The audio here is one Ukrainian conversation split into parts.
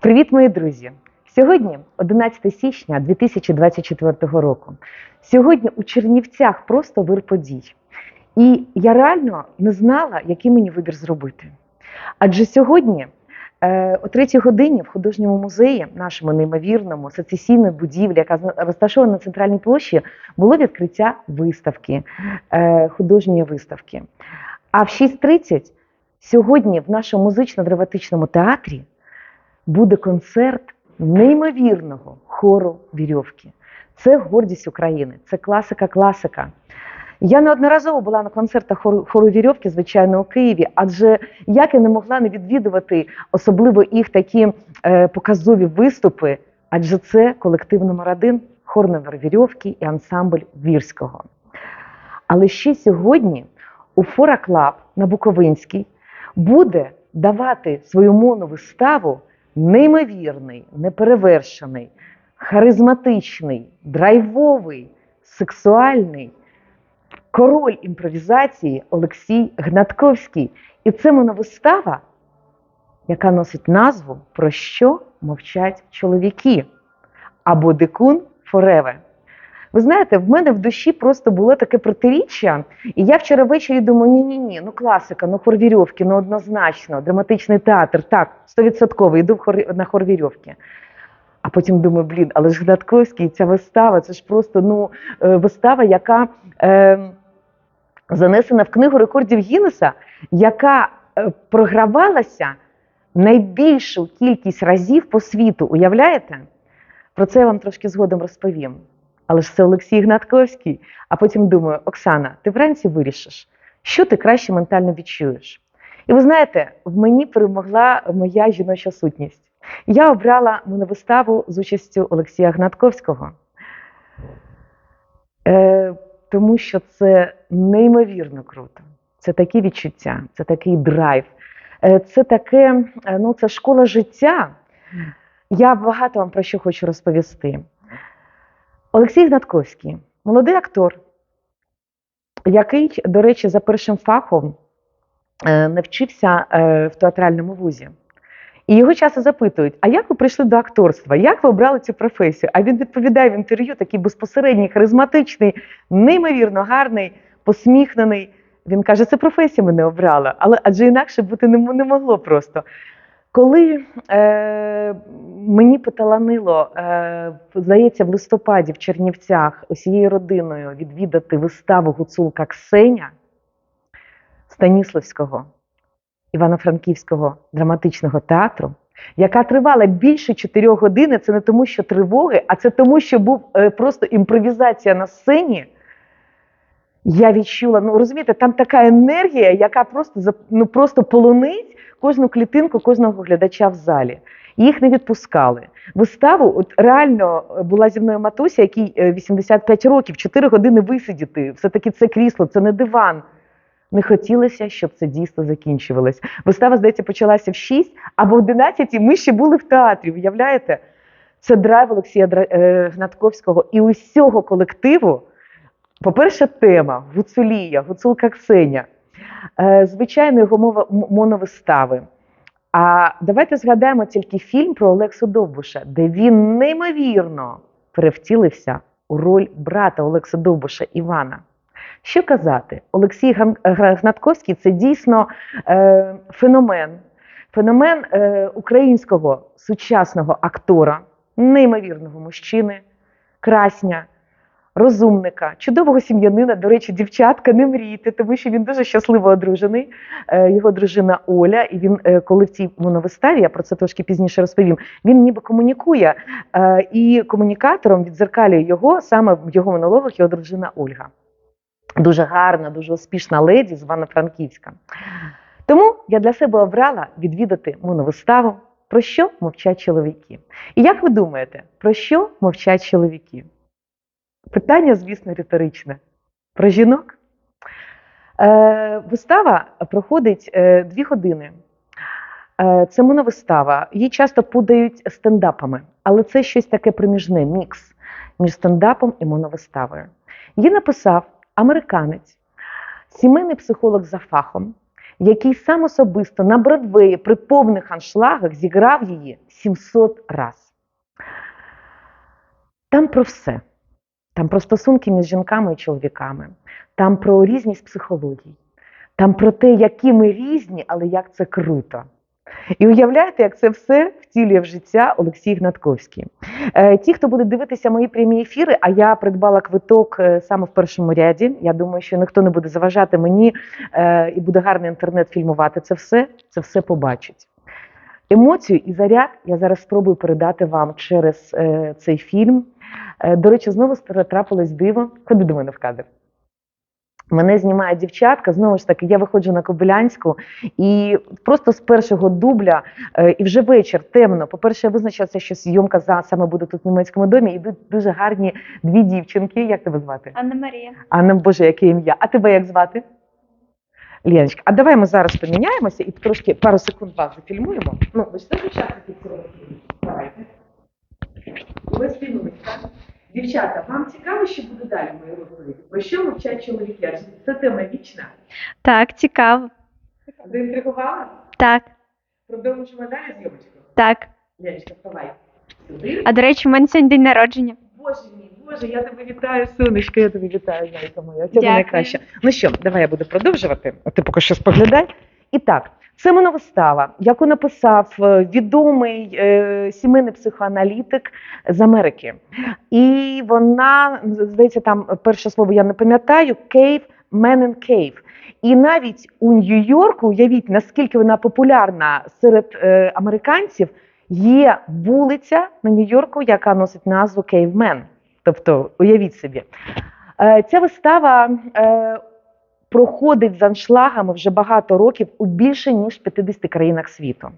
Привіт, мої друзі! Сьогодні 11 січня 2024 року. Сьогодні у Чернівцях просто вир подій. І я реально не знала, який мені вибір зробити. Адже сьогодні, е, о третій годині, в художньому музеї, нашому неймовірному сецесійної будівлі, яка розташована на центральній площі, було відкриття виставки, е, художньої виставки. А в 6.30 сьогодні в нашому музично-драматичному театрі буде концерт неймовірного хору вірьовки. Це гордість України, це класика-класика. Я неодноразово була на концертах хору, вірьовки, звичайно, у Києві, адже як я не могла не відвідувати особливо їх такі е, показові виступи, адже це колектив номер один, хор номер вірьовки і ансамбль Вірського. Але ще сьогодні у Фора Клаб на Буковинській буде давати свою моновиставу неймовірний, неперевершений, харизматичний, драйвовий, сексуальний король імпровізації Олексій Гнатковський. І це моновистава, яка носить назву Про що мовчать чоловіки або Дикун Фореве. Ви знаєте, в мене в душі просто було таке протиріччя, і я вчора ввечері думаю, ні-ні ні, ну класика, ну хор вірьовки, ну однозначно, драматичний театр, так, стовідсотково, йду в хор, на хор вірьовки. А потім думаю, блін, але ж Гнатковський, ця вистава, це ж просто ну, е, вистава, яка е, занесена в книгу рекордів Гіннеса, яка е, програвалася найбільшу кількість разів по світу. Уявляєте? Про це я вам трошки згодом розповім. Але ж це Олексій Гнатковський. А потім думаю, Оксана, ти вранці вирішиш, що ти краще ментально відчуєш. І ви знаєте, в мені перемогла моя жіноча сутність. Я обрала моновиставу з участю Олексія Гнатковського, е, тому що це неймовірно круто. Це такі відчуття, це такий драйв, е, це таке, е, ну, це школа життя. Я багато вам про що хочу розповісти. Олексій Гнатковський, молодий актор, який, до речі, за першим фахом е, навчився е, в театральному вузі. І його часто запитують: а як ви прийшли до акторства? Як ви обрали цю професію? А він відповідає в інтерв'ю такий безпосередній, харизматичний, неймовірно гарний, посміхнений. Він каже, це професія мене обрала, але адже інакше бути не могло просто. Коли е, мені поталанило, е, здається, в листопаді в Чернівцях усією родиною відвідати виставу Гуцулка Ксеня Станіславського Івано-Франківського драматичного театру, яка тривала більше 4 години, це не тому, що тривоги, а це тому, що був е, просто імпровізація на сцені. Я відчула, ну розумієте, там така енергія, яка просто ну, просто полонить кожну клітинку кожного глядача в залі. Їх не відпускали. Виставу от реально е, була зі мною матуся, якій е, 85 років, 4 години висидіти. Все-таки це крісло, це не диван. Не хотілося, щоб це дійсно закінчувалось. Вистава, здається, почалася в 6, а в 11 ми ще були в театрі. Уявляєте? Це драйв Олексія е, Гнатковського і усього колективу. По-перше, тема Гуцулія, Гуцулка Ксеня. Е, Звичайно, його мова моновистави. А давайте згадаємо тільки фільм про Олексу Довбуша, де він неймовірно перевтілився у роль брата Олекса Довбуша Івана. Що казати, Олексій Гнатковський це дійсно е, феномен, феномен е, українського сучасного актора, неймовірного мужчини, красня, розумника, чудового сім'янина. До речі, дівчатка, не мрійте, тому що він дуже щасливо одружений. Е, Його дружина Оля, і він, е, коли в цій моновиставі, я про це трошки пізніше розповім, він ніби комунікує, е, і комунікатором відзеркалює його саме в його монологах його дружина Ольга. Дуже гарна, дуже успішна леді з Івано-Франківська. Тому я для себе обрала відвідати моновиставу Про що мовчать чоловіки? І як ви думаєте, про що мовчать чоловіки? Питання, звісно, риторичне. Про жінок? Е, вистава проходить е, дві години. Е, це моновистава. Її часто подають стендапами, але це щось таке проміжне, мікс між стендапом і моновиставою. Її написав американець, сімейний психолог за фахом, який сам особисто на Бродвеї при повних аншлагах зіграв її 700 раз. Там про все. Там про стосунки між жінками і чоловіками, там про різність психологій, там про те, які ми різні, але як це круто. І уявляєте, як це все втілює в життя Олексій Гнатковський. Е, Ті, хто буде дивитися мої прямі ефіри, а я придбала квиток е, саме в першому ряді. Я думаю, що ніхто не буде заважати мені е, і буде гарний інтернет фільмувати це все. Це все побачить. Емоцію і заряд я зараз спробую передати вам через цей фільм. Е, До речі, знову трапилось диво. Ходи до мене в кадр. Мене знімає дівчатка, знову ж таки, я виходжу на Кобилянську, і просто з першого дубля, е, і вже вечір темно. По-перше, я визначилася, що зйомка за саме буде тут в німецькому домі. І йдуть дуже гарні дві дівчинки. Як тебе звати? Анна Марія. Анна, Боже, яке ім'я. А тебе як звати? Леночка, а давай ми зараз поміняємося і трошки пару секунд вас зафільмуємо. Ну, ви ж цього фільму. Давайте. Ось фільмують, так? Дівчата, вам цікаво, що буде далі в моїй розповіді? Про що мовчать чоловіки? Це тема вічна. Так, цікаво. Заінтригувала? Так, Продовжимо далі зйомочку. так. Леночка, вставай. Сюди. А до речі, у мене сьогодні день народження. Боже мій, Боже, я тебе вітаю, сонечко, я тебе вітаю, зайка моя. Тебе Дякую. найкраще. Ну що, давай я буду продовжувати. А ти поки що споглядай. І так, це моновистава, яку написав е, відомий е, сімейний психоаналітик з Америки. І вона, здається, там перше слово я не пам'ятаю, Cave, Man in Cave. І навіть у Нью-Йорку, уявіть, наскільки вона популярна серед е, американців, є вулиця на Нью-Йорку, яка носить назву Caveman. Тобто, уявіть собі. Е, ця вистава е, проходить з аншлагами вже багато років у більше ніж 50 країнах світу.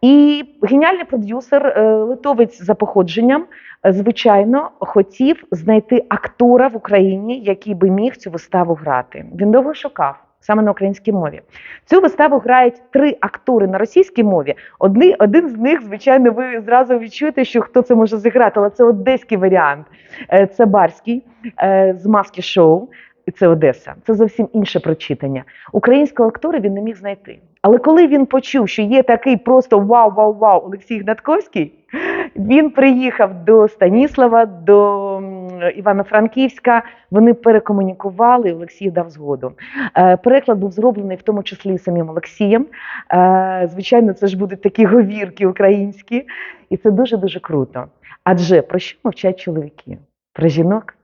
І геніальний продюсер, е, литовець за походженням, е, звичайно, хотів знайти актора в Україні, який би міг цю виставу грати. Він довго шукав. Саме на українській мові цю виставу грають три актори на російській мові. Одни, один з них, звичайно, ви зразу відчуєте, що хто це може зіграти, але це одеський варіант. Е, Це Барський з маски шоу. І це Одеса. Це зовсім інше прочитання. Українського актора він не міг знайти. Але коли він почув, що є такий просто вау-вау-вау Олексій Гнатковський, він приїхав до Станіслава, до Івано-Франківська. Вони перекомунікували, і Олексій дав згоду. Е, Переклад був зроблений в тому числі самим Олексієм. Е, Звичайно, це ж будуть такі говірки українські, і це дуже дуже круто. Адже про що мовчать чоловіки? Про жінок?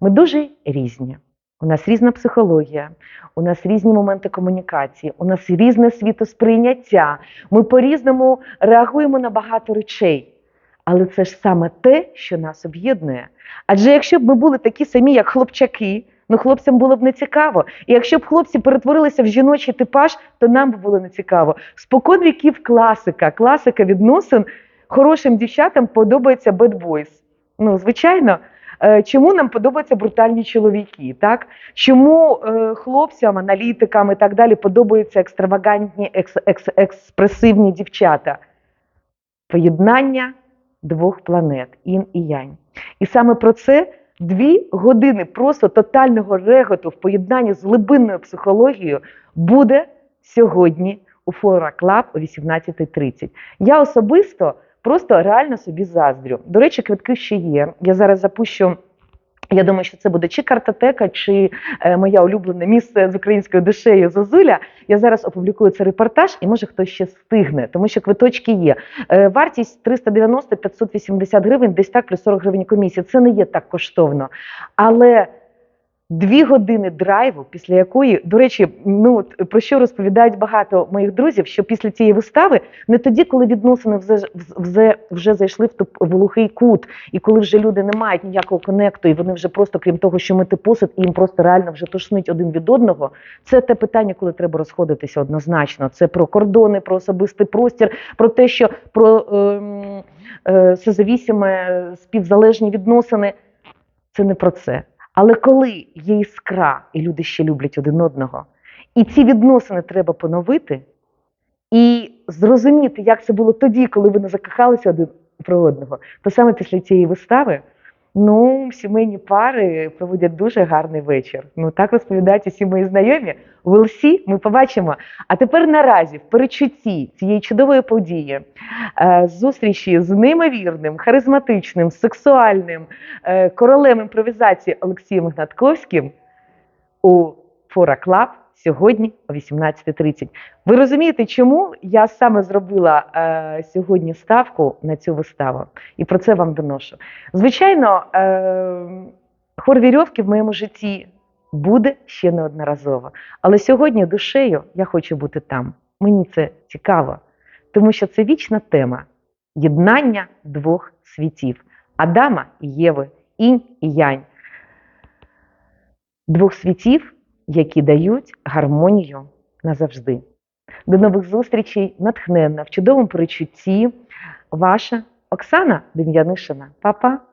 Ми дуже різні. У нас різна психологія, у нас різні моменти комунікації, у нас різне світосприйняття. Ми по-різному реагуємо на багато речей. Але це ж саме те, що нас об'єднує. Адже якщо б ми були такі самі, як хлопчаки, ну хлопцям було б не цікаво. І якщо б хлопці перетворилися в жіночий типаж, то нам би було не цікаво. Спокон віків класика, класика відносин хорошим дівчатам подобається boys. Ну, звичайно. Е, Чому нам подобаються брутальні чоловіки? Так? Чому е, хлопцям, аналітикам і так далі подобаються екстравагантні, екс, екс, експресивні дівчата? Поєднання двох планет ін і янь. І саме про це дві години просто тотального реготу в поєднанні з глибинною психологією буде сьогодні у Флора Клаб о 18.30. Я особисто просто реально собі заздрю. До речі, квитки ще є. Я зараз запущу. Я думаю, що це буде чи картотека, чи е, моя улюблене місце з українською душею Зозуля. Я зараз опублікую цей репортаж, і може хтось ще встигне, тому що квиточки є. Е, вартість 390-580 гривень, десь так, плюс 40 гривень комісії. Це не є так коштовно. Але Дві години драйву, після якої, до речі, ну про що розповідають багато моїх друзів, що після цієї вистави не тоді, коли відносини вже, вже, вже зайшли в туп- в глухий кут, і коли вже люди не мають ніякого конекту, і вони вже просто, крім того, що мити посуд, і їм просто реально вже тошнить один від одного. Це те питання, коли треба розходитися однозначно. Це про кордони, про особистий простір, про те, що про ем, е, созавісіме, співзалежні відносини. Це не про це. Але коли є іскра, і люди ще люблять один одного, і ці відносини треба поновити, і зрозуміти, як це було тоді, коли ви не закохалися один про одного, то саме після цієї вистави Ну, сімейні пари проводять дуже гарний вечір. Ну так розповідають усі мої знайомі. В ЛСі ми побачимо. А тепер наразі, в перечутті цієї чудової події, е, зустрічі з неймовірним, харизматичним, сексуальним е, королем імпровізації Олексієм Гнатковським у Фора Клаб сьогодні о 18.30. Ви розумієте, чому я саме зробила е, сьогодні ставку на цю виставу? І про це вам доношу. Звичайно, е, хор вірьовки в моєму житті буде ще неодноразово. Але сьогодні душею я хочу бути там. Мені це цікаво, тому що це вічна тема єднання двох світів Адама і Єви, інь і янь. Двох світів, які дають гармонію назавжди. До нових зустрічей, натхненна в чудовому перечутті. Ваша Оксана Дем'янишина. Па-па!